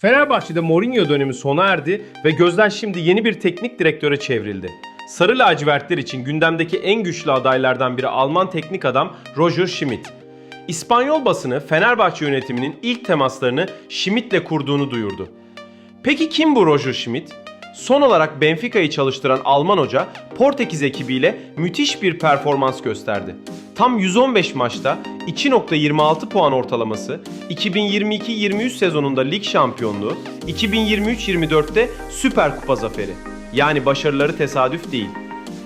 Fenerbahçe'de Mourinho dönemi sona erdi ve gözler şimdi yeni bir teknik direktöre çevrildi. Sarı lacivertler için gündemdeki en güçlü adaylardan biri Alman teknik adam Roger Schmidt. İspanyol basını Fenerbahçe yönetiminin ilk temaslarını Schmidt'le kurduğunu duyurdu. Peki kim bu Roger Schmidt? Son olarak Benfica'yı çalıştıran Alman hoca Portekiz ekibiyle müthiş bir performans gösterdi. Tam 115 maçta 2.26 puan ortalaması, 2022-23 sezonunda lig şampiyonluğu, 2023-24'te Süper Kupa zaferi. Yani başarıları tesadüf değil.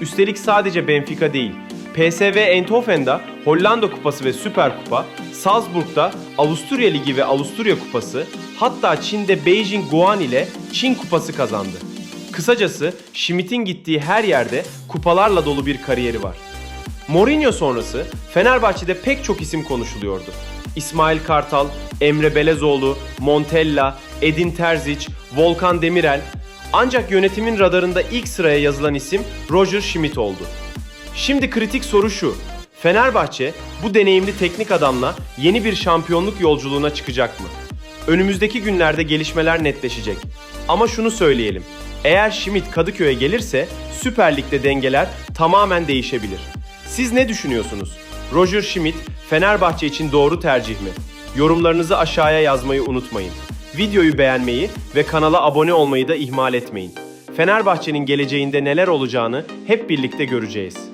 Üstelik sadece Benfica değil, PSV Eindhoven'da Hollanda Kupası ve Süper Kupa, Salzburg'da Avusturya Ligi ve Avusturya Kupası, hatta Çin'de Beijing Guan ile Çin Kupası kazandı. Kısacası Schmidt'in gittiği her yerde kupalarla dolu bir kariyeri var. Mourinho sonrası Fenerbahçe'de pek çok isim konuşuluyordu. İsmail Kartal, Emre Belezoğlu, Montella, Edin Terzic, Volkan Demirel. Ancak yönetimin radarında ilk sıraya yazılan isim Roger Schmidt oldu. Şimdi kritik soru şu. Fenerbahçe bu deneyimli teknik adamla yeni bir şampiyonluk yolculuğuna çıkacak mı? Önümüzdeki günlerde gelişmeler netleşecek. Ama şunu söyleyelim. Eğer Schmidt Kadıköy'e gelirse Süper Lig'de dengeler tamamen değişebilir. Siz ne düşünüyorsunuz? Roger Schmidt Fenerbahçe için doğru tercih mi? Yorumlarınızı aşağıya yazmayı unutmayın. Videoyu beğenmeyi ve kanala abone olmayı da ihmal etmeyin. Fenerbahçe'nin geleceğinde neler olacağını hep birlikte göreceğiz.